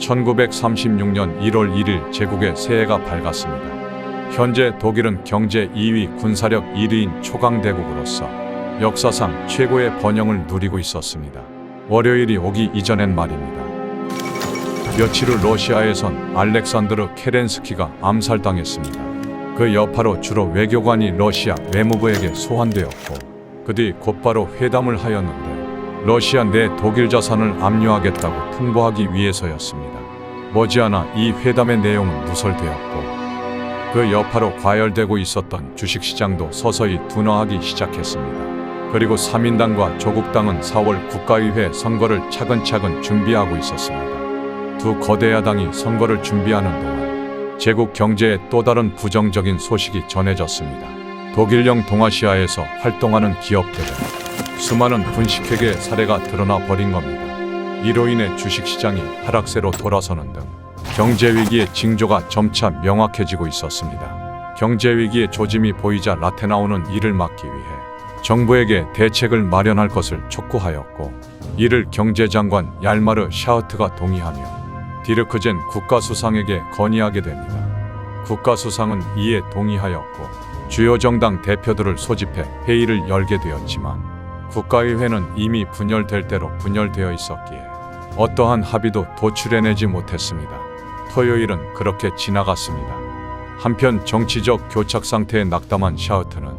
1936년 1월 1일 제국의 새해가 밝았습니다. 현재 독일은 경제 2위, 군사력 1위인 초강대국으로서 역사상 최고의 번영을 누리고 있었습니다. 월요일이 오기 이전엔 말입니다. 며칠 후 러시아에선 알렉산드르 케렌스키가 암살당했습니다. 그 여파로 주로 외교관이 러시아 외무부에게 소환되었고 그 뒤 곧바로 회담을 하였는데 러시아 내 독일 자산을 압류하겠다고 통보하기 위해서였습니다. 머지않아 이 회담의 내용은 누설되었고 그 여파로 과열되고 있었던 주식시장도 서서히 둔화하기 시작했습니다. 그리고 3인당과 조국당은 4월 국가의회 선거를 차근차근 준비하고 있었습니다. 두 거대 야당이 선거를 준비하는 동안 제국 경제에 또 다른 부정적인 소식이 전해졌습니다. 독일령 동아시아에서 활동하는 기업들은 수많은 분식회계 사례가 드러나 버린 겁니다. 이로 인해 주식시장이 하락세로 돌아서는 등 경제 위기의 징조가 점차 명확해지고 있었습니다. 경제 위기의 조짐이 보이자 라테나오는 이를 막기 위해 정부에게 대책을 마련할 것을 촉구하였고 이를 경제장관 얄마르 샤흐트가 동의하며 디르크젠 국가수상에게 건의하게 됩니다. 국가수상은 이에 동의하였고 주요 정당 대표들을 소집해 회의를 열게 되었지만 국가의회는 이미 분열될 대로 분열되어 있었기에 어떠한 합의도 도출해내지 못했습니다. 토요일은 그렇게 지나갔습니다. 한편 정치적 교착 상태에 낙담한 샤흐트는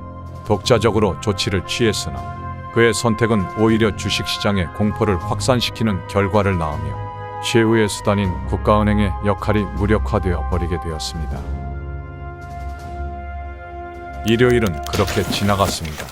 독자적으로 조치를 취했으나 그의 선택은 오히려 주식시장의 공포를 확산시키는 결과를 낳으며 최후의 수단인 국가은행의 역할이 무력화되어 버리게 되었습니다. 일요일은 그렇게 지나갔습니다.